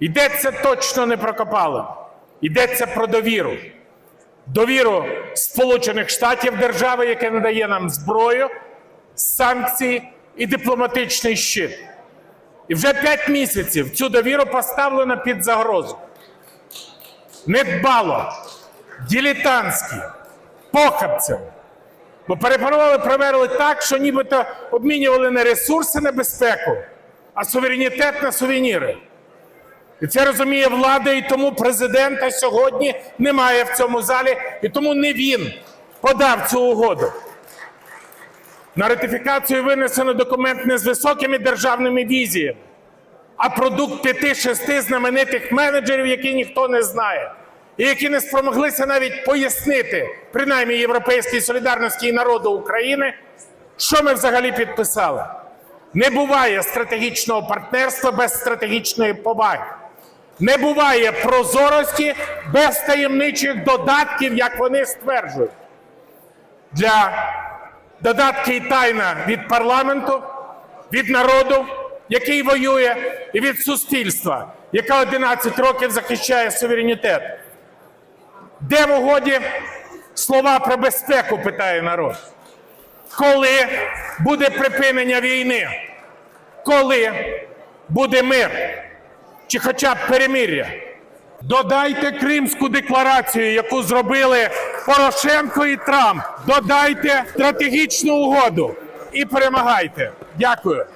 Йдеться точно не про Копалу. Йдеться про довіру. Довіру Сполучених Штатів держави, яке надає нам зброю, санкції і дипломатичний щит. І вже п'ять місяців цю довіру поставлено під загрозу. Недбало, ділітантські, похабцями. Бо перепарували, провели так, що нібито обмінювали не ресурси на безпеку, а суверенітет на сувеніри. І це розуміє влада, і тому президента сьогодні немає в цьому залі, і тому не він подав цю угоду. На ратифікацію винесено документ не з високими державними візіями, а продукт п'яти-шести знаменитих менеджерів, які ніхто не знає, і які не спромоглися навіть пояснити, принаймні Європейській солідарності і народу України, що ми взагалі підписали. Не буває стратегічного партнерства без стратегічної поваги. Не буває прозорості без таємничих додатків, як вони стверджують. Для додатки і тайна від парламенту, від народу, який воює, і від суспільства, яке 11 років захищає суверенітет. Де в угоді слова про безпеку, питає народ. Коли буде припинення війни? Коли буде мир? Чи хоча б перемир'я? Додайте Кримську декларацію, яку зробили Порошенко і Трамп. Додайте стратегічну угоду і перемагайте. Дякую.